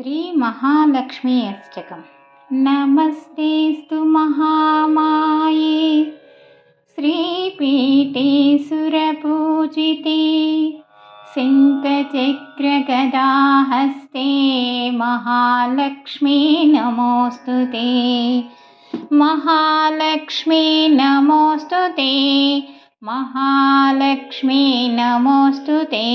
श्रीमहालक्ष्मी अष्टकं नमस्तेस्तु महामाये। श्रीपीठे सुरपूजिते शङ्खचक्रगदाहस्ते महालक्ष्मी नमोऽस्तु ते। महालक्ष्मी नमोऽस्तु ते। महालक्ष्मी नमोऽस्तु ते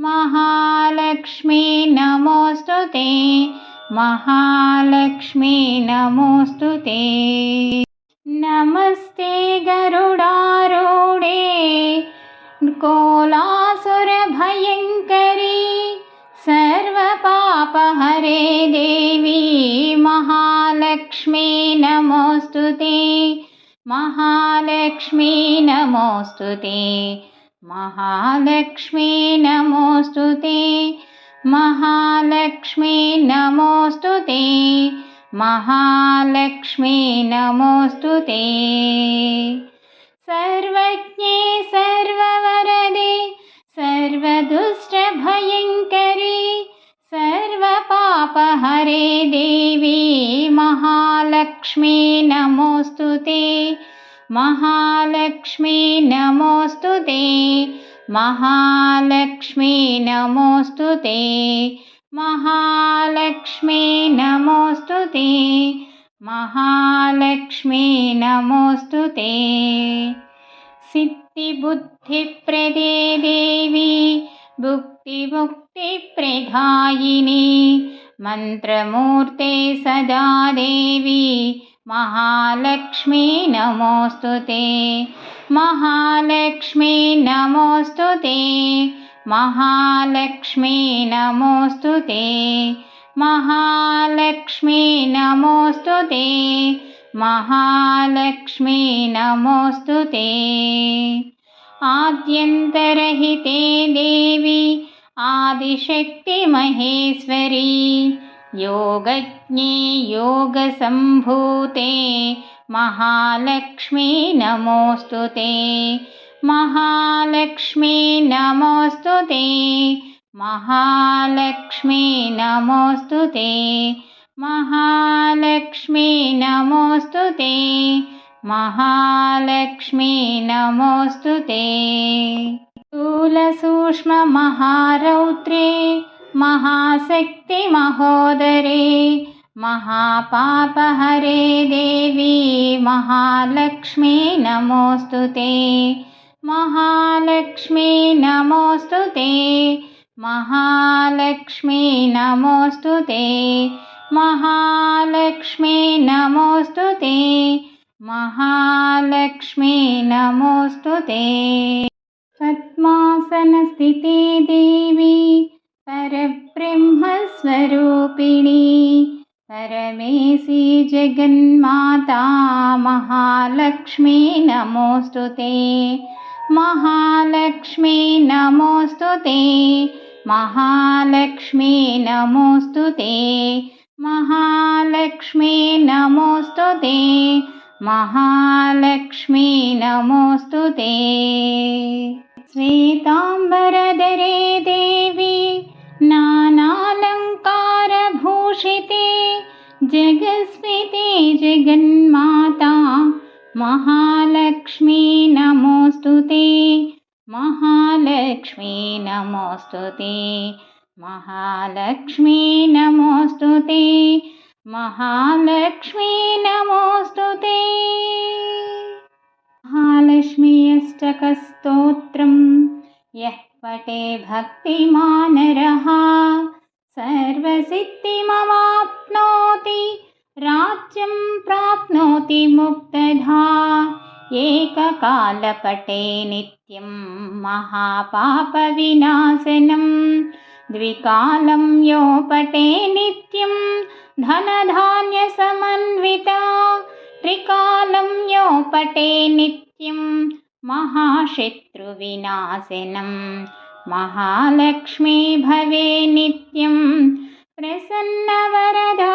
महालक्ष्मी नमोऽस्तु ते। महालक्ष्मी नमोऽस्तु ते। नमस्ते गरुडारूढे। कोलासुरभयङ्करी। सर्वपापहरे देवी। महालक्ष्मी नमोऽस्तु ते। महालक्ष्मी नमोऽस्तु ते महालक्ष्मी नमोऽस्तु ते। महालक्ष्मी नमोऽस्तु ते। महालक्ष्मी नमोऽस्तु ते। सर्वज्ञे सर्ववरदे सर्वदुष्टभयङ्करी सर्वपापहरे देवी महालक्ष्मी ते महालक्ष्मी नमोऽस्तु ते। महालक्ष्मी नमोऽस्तु ते। महालक्ष्मी नमोऽस्तु ते। महालक्ष्मी नमोऽस्तु ते। सिद्धिबुद्धिप्रदे देवी भुक्तिमुक्तिप्रदायिनी मन्त्रमूर्ते सदा देवी महालक्ष्मी नमोऽस्तु ते। महालक्ष्मी नमोऽस्तु ते। महालक्ष्मी नमोऽस्तु ते। महालक्ष्मी नमोऽस्तु ते। महालक्ष्मी नमोऽस्तु ते। आद्यन्तरहिते देवी आदिशक्तिमहेश्वरी योगज्ञे योगसम्भूते महालक्ष्मी नमोऽस्तु ते। महालक्ष्मी नमोऽस्तु ते। महालक्ष्मी नमोऽस्तु ते। महालक्ष्मी नमोऽस्तु ते। महालक्ष्मी नमोऽस्तु ते। स्थूलसूक्ष्ममहारौद्रे महाशक्तिमहोदरे महापापहरे देवी महालक्ष्मी नमोऽस्तु ते। महालक्ष्मी नमोऽस्तु ते। महालक्ष्मी नमोऽस्तु ते। महालक्ष्मी नमोऽस्तु ते। महालक्ष्मी नमोऽस्तु ते। पद्मासनस्थिते देवी परब्रह्मस्वरूपिणी परमेशी जगन्माता महालक्ष्मी नमोऽस्तु ते। महालक्ष्मी नमोऽस्तु ते। महालक्ष्मी नमोऽस्तु ते। महालक्ष्मी नमोऽस्तु ते। महालक्ष्मी नमोऽस्तु ते। श्वेताम्बरधरे जगस्मिते जगन्माता महालक्ष्मी नमोऽस्तु ते महालक्ष्मी नमोऽस्तु ते महालक्ष्मी नमोऽस्तु ते महालक्ष्मी नमोऽस्तु ते। महालक्ष्मी अष्टकस्तोत्रं यः पटे भक्तिमानरः सर्वसिद्धिमवाप्नोति राज्यं प्राप्नोति मुक्तधा एककालपटे नित्यं महापापविनाशनं द्विकालं यो पटे नित्यं धनधान्यसमन्विता त्रिकालं यो पटे नित्यं महाशत्रुविनाशनं महालक्ष्मी भवे नित्यं प्रसन्नवरदा